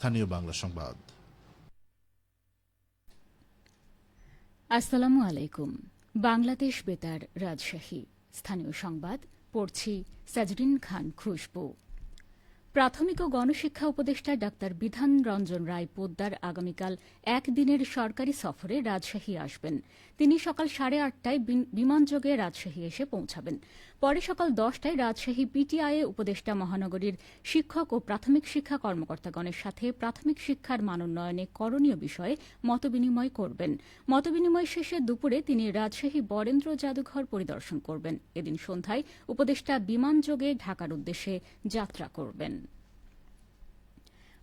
স্থানীয় বাংলা সংবাদ। আসসালামু আলাইকুম। বাংলাদেশ বেতার রাজশাহী। স্থানীয় সংবাদ পড়ছি সাজরিন খান খুশবু। প্রাথমিক ও গণশিক্ষা উপদেষ্টা ডাক্তার বিধান রঞ্জন রায় পোদ্দার আগামীকাল একদিনের সরকারি সফরে রাজশাহী আসবেন। তিনি সকাল সাড়ে আটটায় বিমানযোগে রাজশাহী এসে পৌঁছাবেন। পরে সকাল দশটায় রাজশাহী পিটিআইএ উপদেষ্টা মহানগরীর শিক্ষক ও প্রাথমিক শিক্ষা কর্মকর্তাগণের সাথে প্রাথমিক শিক্ষার মানোন্নয়নে করণীয় বিষয়ে মতবিনিময় করবেন। মতবিনিময় শেষে দুপুরে তিনি রাজশাহী বরেন্দ্র জাদুঘর পরিদর্শন করবেন। এদিন সন্ধ্যায় উপদেষ্টা বিমানযোগে ঢাকার উদ্দেশ্যে যাত্রা করবেন।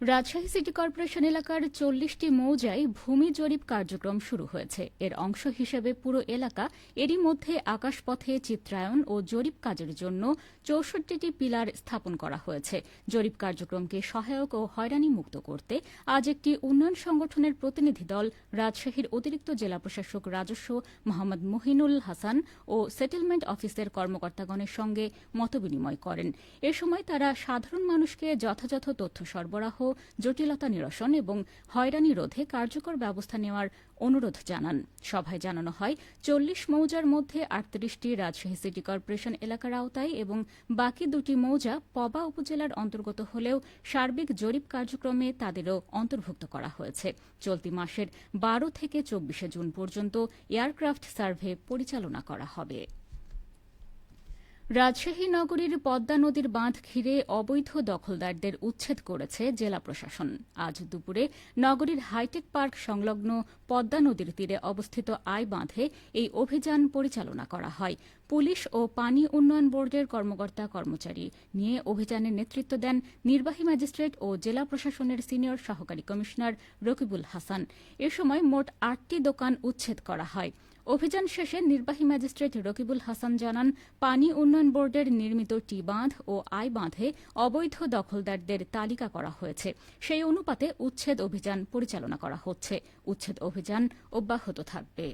রাজশাহী সিটি কর্পোরেশন এলাকার চল্লিশটি মৌজায় ভূমি জরিপ কার্যক্রম শুরু হয়েছে। এর অংশ হিসেবে পুরো এলাকা এরই মধ্যে আকাশপথে চিত্রায়ন ও জরিপ কাজের জন্য চৌষট্টিটি পিলার স্থাপন করা হয়েছে। জরিপ কার্যক্রমকে সহায়ক ও হয়রানি মুক্ত করতে আজ একটি উন্নয়ন সংগঠনের প্রতিনিধি দল রাজশাহীর অতিরিক্ত জেলা প্রশাসক রাজস্ব মোহাম্মদ মহিনুল হাসান ও সেটেলমেন্ট অফিসের কর্মকর্তাগণের সঙ্গে মতবিনিময় করেন। এ সময় তারা সাধারণ মানুষকে যথাযথ তথ্য সরবরাহ জটিলতা নিরসন এবং হয়রানি রোধে কার্যকর ব্যবস্থা নেওয়ার অনুরোধ জানান। সভায় জানানো হয়, চল্লিশ মৌজার মধ্যে আটত্রিশটি রাজশাহী সিটি কর্পোরেশন এলাকার আওতায় এবং বাকি দুটি মৌজা পবা উপজেলার অন্তর্গত হলেও সার্বিক জরিপ কার্যক্রমে তাদেরও অন্তর্ভুক্ত করা হয়েছে। চলতি মাসের বারো থেকে চব্বিশে জুন পর্যন্ত এয়ারক্রাফট সার্ভে পরিচালনা করা হবে। রাজশাহী নগরীর পদ্মা নদীর বাঁধ ঘিরে অবৈধ দখলদারদের উচ্ছেদ করেছে জেলা প্রশাসন। আজ দুপুরে নগরীর হাইটেক পার্ক সংলগ্ন পদ্মা নদীর তীরে অবস্থিত আই বাঁধে এই অভিযান পরিচালনা করা হয়। পুলিশ ও পানি উন্নয়ন বোর্ডের কর্মকর্তা কর্মচারী নিয়ে অভিযানের নেতৃত্ব দেন নির্বাহী ম্যাজিস্ট্রেট ও জেলা প্রশাসনের সিনিয়র সহকারী কমিশনার রকিবুল হাসান। এ সময় মোট আটটি দোকান উচ্ছেদ করা হয়। অভিযান শেষে নির্বাহী ম্যাজিস্ট্রেট রকিবুল হাসান জানান, পানি উন্নয়ন বোর্ডের নির্মিত টি বাঁধ ও আই বাঁধে অবৈধ দখলদারদের তালিকা করা হয়েছে। সেই অনুপাতে উচ্ছেদ অভিযান পরিচালনা করা হচ্ছে। উচ্ছেদ অভিযান অব্যাহত থাকবে।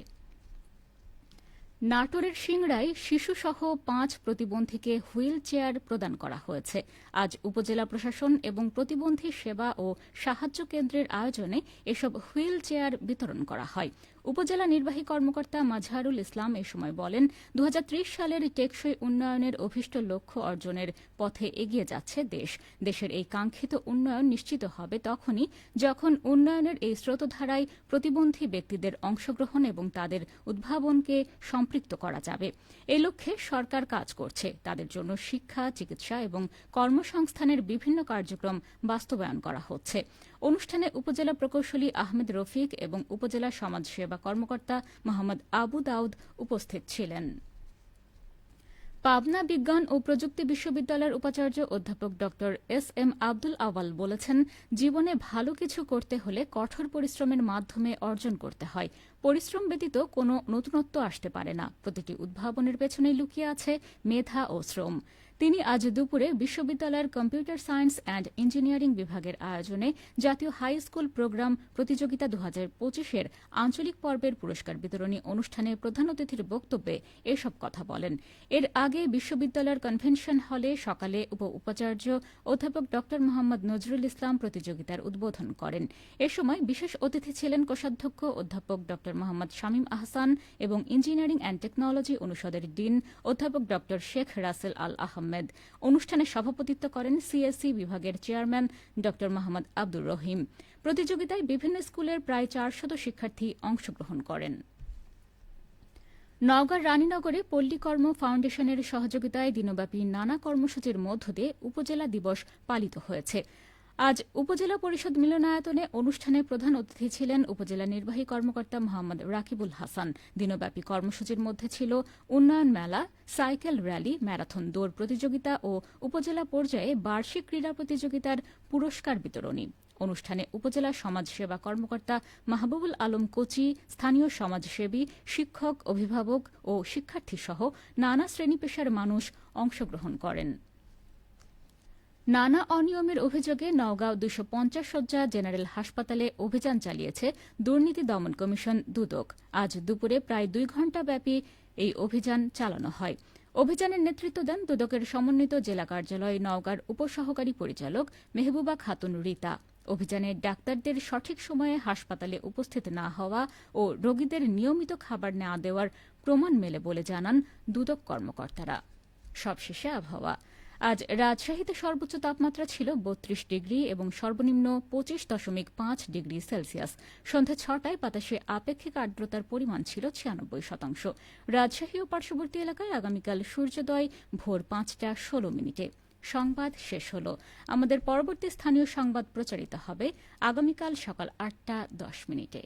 নাটোরের সিংড়ায় শিশুসহ পাঁচ প্রতিবন্ধীকে হুইল চেয়ার প্রদান করা হয়েছে। আজ উপজেলা প্রশাসন এবং প্রতিবন্ধী সেবা ও সাহায্য কেন্দ্রের আয়োজনে এসব হুইল চেয়ার বিতরণ করা হয়। উপজেলা নির্বাহী কর্মকর্তা মাজহারুল ইসলাম এ সময় বলেন দু হাজার ত্রিশ সালের টেকসই উন্নয়নের অভিষ্ট লক্ষ্য অর্জনের পথে এগিয়ে যাচ্ছে দেশ। দেশের এই কাঙ্ক্ষিত উন্নয়ন নিশ্চিত হবে তখনই যখন উন্নয়নের এই স্রোতধারায় প্রতিবন্ধী ব্যক্তিদের অংশগ্রহণ এবং তাদের উদ্ভাবনকে সম্পৃক্ত করা যাবে। এই লক্ষ্যে সরকার কাজ করছে। তাদের জন্য শিক্ষা, চিকিৎসা এবং কর্মসংস্থানের বিভিন্ন কার্যক্রম বাস্তবায়ন করা হচ্ছে। অনুষ্ঠানে উপজেলা প্রকৌশলী আহমেদ রফিক এবং উপজেলা সমাজসেবা কর্মকর্তা মোহাম্মদ আবু দাউদ উপস্থিত ছিলেন। পাবনা বিজ্ঞান ও প্রযুক্তি বিশ্ববিদ্যালয়ের উপাচার্য অধ্যাপক ড এস এম আব্দুল আওয়াল বলেছেন, জীবনে ভালো কিছু করতে হলে কঠোর পরিশ্রমের মাধ্যমে অর্জন করতে হয়। পরিশ্রম ব্যতীত কোনো নতুনত্ব আসতে পারে না। প্রতিটি উদ্ভাবনের পেছনে লুকিয়ে আছে মেধা ও শ্রম। তিনি আজ দুপুরে বিশ্ববিদ্যালয়ের কম্পিউটার সায়েন্স অ্যান্ড ইঞ্জিনিয়ারিং বিভাগের আয়োজনে জাতীয় হাই স্কুল প্রোগ্রাম প্রতিযোগিতা দু হাজার পঁচিশের আঞ্চলিক পর্বের পুরস্কার বিতরণী অনুষ্ঠানে প্রধান অতিথির বক্তব্যে এসব কথা বলেন। এর আগে বিশ্ববিদ্যালয়ের কনভেনশন হলে সকালে উপ উপাচার্য অধ্যাপক ড মোহাম্মদ নজরুল ইসলাম প্রতিযোগিতার উদ্বোধন করেন। এ সময় বিশেষ অতিথি ছিলেন কোষাধ্যক্ষ অধ্যাপক ড মোহাম্মদ শামীম আহসান এবং ইঞ্জিনিয়ারিং অ্যান্ড টেকনোলজি অনুষদের ডিন অধ্যাপক ড শেখ রাসেল আল আহমেদ। অনুষ্ঠানে সভাপতিত্ব করেন সিএসসি বিভাগের চেয়ারম্যান ড মোহাম্মদ আব্দুর রহিম। প্রতিযোগিতায় বিভিন্ন স্কুলের প্রায় চারশত শিক্ষার্থী অংশগ্রহণ করেন। নওগাঁর রানীনগরে পল্লীকর্ম ফাউন্ডেশনের সহযোগিতায় দিনব্যাপী নানা কর্মসূচির মধ্য দিয়ে উপজেলা দিবস পালিত হয়েছে। আজ উপজেলা পরিষদ মিলনায়তনে অনুষ্ঠানে প্রধান অতিথি ছিলেন উপজেলা নির্বাহী কর্মকর্তা মোহাম্মদ রাকিবুল হাসান। দিনব্যাপী কর্মসূচির মধ্যে ছিল উন্নয়ন মেলা, সাইকেল র্যালি, ম্যারাথন, দৌড় প্রতিযোগিতা ও উপজেলা পর্যায়ে বার্ষিক ক্রীড়া প্রতিযোগিতার পুরস্কার বিতরণী। অনুষ্ঠানে উপজেলা সমাজসেবা কর্মকর্তা মাহবুবুল আলম কোচি, স্থানীয় সমাজসেবী, শিক্ষক, অভিভাবক ও শিক্ষার্থীসহ নানা শ্রেণি পেশার মানুষ অংশগ্রহণ করেন। নানা অনিয়মের অভিযোগে নওগাঁও দুশো পঞ্চাশ শয্যা জেনারেল হাসপাতালে অভিযান চালিয়েছে দুর্নীতি দমন কমিশন দুদক। আজ দুপুরে প্রায় দুই ঘণ্টা ব্যাপী এই অভিযান চালানো হয়। অভিযানের নেতৃত্ব দেন দুদকের সমন্বিত জেলা কার্যালয় নওগাঁর উপসহকারী পরিচালক মেহবুবা খাতুন রীতা। অভিযানে ডাক্তারদের সঠিক সময়ে হাসপাতালে উপস্থিত না হওয়া ও রোগীদের নিয়মিত খাবার না দেওয়ার প্রমাণ মেলে বলে জানান দুদক কর্মকর্তারা। সবশেষে আবহাওয়া। আজ রাজশাহীতে সর্বোচ্চ তাপমাত্রা ছিল বত্রিশ ডিগ্রি এবং সর্বনিম্ন পঁচিশ দশমিক পাঁচ ডিগ্রি সেলসিয়াস। সন্ধ্যা ছটায় বাতাসে আপেক্ষিক আর্দ্রতার পরিমাণ ছিল ছিয়ানব্বই শতাংশ। রাজশাহী ও পার্শ্ববর্তী এলাকায় আগামীকাল সূর্যোদয় ভোর পাঁচটা ষোলো মিনিটে। সংবাদ শেষ হল। আমাদের পরবর্তী স্থানীয় সংবাদ প্রচারিত হবে আগামীকাল সকাল আটটা দশ মিনিটে।